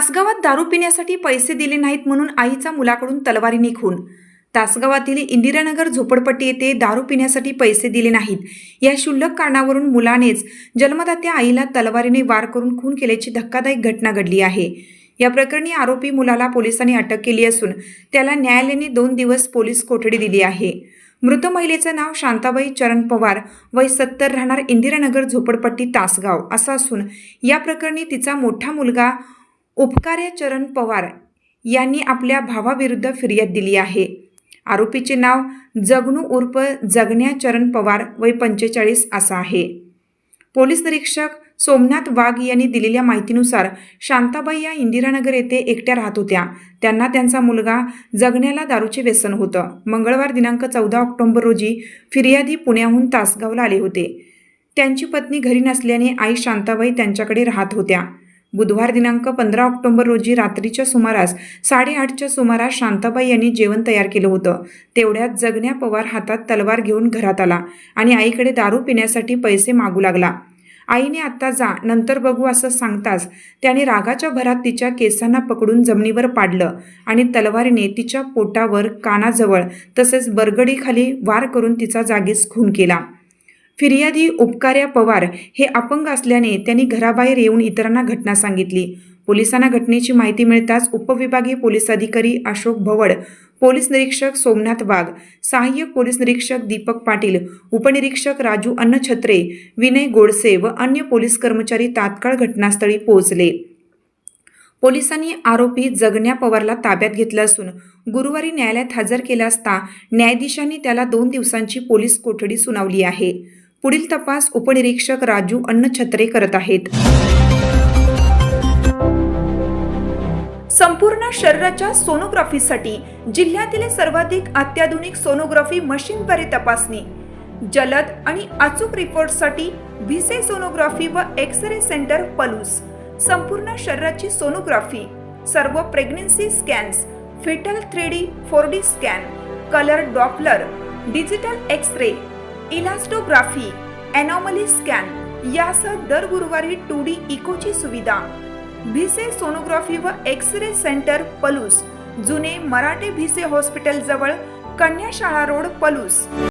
तासगावात दारू पिण्यासाठी पैसे दिले नाहीत म्हणून आईचा मुलाकडून तलवारीने खून तासगावातील इंदिरानगर झोपडपट्टी येथे दारू पिण्यासाठी पैसे दिले नाहीत. या क्षुल्लक कारणावरून मुलानेच जन्मदात्या आईला तलवारीने वार करून खून केल्याची धक्कादायक घटना घडली आहे. या प्रकरणी आरोपी मुलाला पोलिसांनी अटक केली असून त्याला न्यायालयाने दोन दिवस पोलीस कोठडी दिली आहे. मृत महिलेचं नाव शांताबाई चरण पवार वय सत्तर राहणार इंदिरानगर झोपडपट्टी तासगाव असं असून या प्रकरणी तिचा मोठा मुलगा उपकार्य चरण पवार यांनी आपल्या भावाविरुद्ध फिर्याद दिली आहे. आरोपीचे नाव जगनू उर्फ जगन्या चरण पवार वय पंचेचाळीस असं आहे. पोलीस निरीक्षक सोमनाथ वाघ यांनी दिलेल्या माहितीनुसार शांताबाई या इंदिरानगर येथे एकट्या राहत होत्या. त्यांना त्यांचा मुलगा जगण्याला दारूचे व्यसन होतं. मंगळवार दिनांक चौदा ऑक्टोबर रोजी फिर्यादी पुण्याहून तासगावला आले होते. त्यांची पत्नी घरी नसल्याने आई शांताबाई त्यांच्याकडे राहत होत्या. बुधवार दिनांक पंधरा ऑक्टोबर रोजी रात्रीच्या सुमारास साडेआठच्या सुमारास शांताबाई यांनी जेवण तयार केलं होतं. तेवढ्यात जगण्या पवार हातात तलवार घेऊन घरात आला आणि आईकडे दारू पिण्यासाठी पैसे मागू लागला. आईने आत्ता जा नंतर बघू असं सांगताच त्याने रागाच्या भरात तिच्या केसांना पकडून जमिनीवर पाडलं आणि तलवारीने तिच्या पोटावर कानाजवळ तसेच बरगडीखाली वार करून तिचा जागीच खून केला. फिर्यादी उपकार्या पवार हे अपंग असल्याने त्यांनी घराबाहेर येऊन इतरांना घटना सांगितली. पोलिसांना घटनेची माहिती मिळताच उपविभागीय पोलीस अधिकारी अशोक भवड पोलीस निरीक्षक सोमनाथ वाघ सहाय्यक पोलीस निरीक्षक दीपक पाटील उपनिरीक्षक राजू अन्नछत्रे विनय गोडसे व अन्य पोलीस कर्मचारी तात्काळ घटनास्थळी पोहोचले. पोलिसांनी आरोपी जगण्या पवारला ताब्यात घेतलं असून गुरुवारी न्यायालयात हजर केला असता न्यायाधीशांनी त्याला दोन दिवसांची पोलीस कोठडी सुनावली आहे. पुढील तपास उपनिरीक्षक राजू अन्नछत्रे करत आहेत. संपूर्ण शरीराच्या सोनोग्राफीसाठी जिल्ह्यातील सर्वाधिक अत्याधुनिक सोनोग्राफी मशीनद्वारे तपासणी जलद आणि अचूक रिपोर्टसाठी व्हिसे सोनोग्राफी व एक्स रे सेंटर पलूस संपूर्ण शरीराची सोनोग्राफी सर्व pregnancy scans foetal three D four D scan colour Doppler digital X ray elastography anomaly scan यासह दर गुरुवारी टू डी इकोची सुविधा. भिसे सोनोग्राफी व एक्स रे सेंटर पलूस. जुने मराठे भिसे हॉस्पिटल जवळ कन्याशाळा रोड पलूस.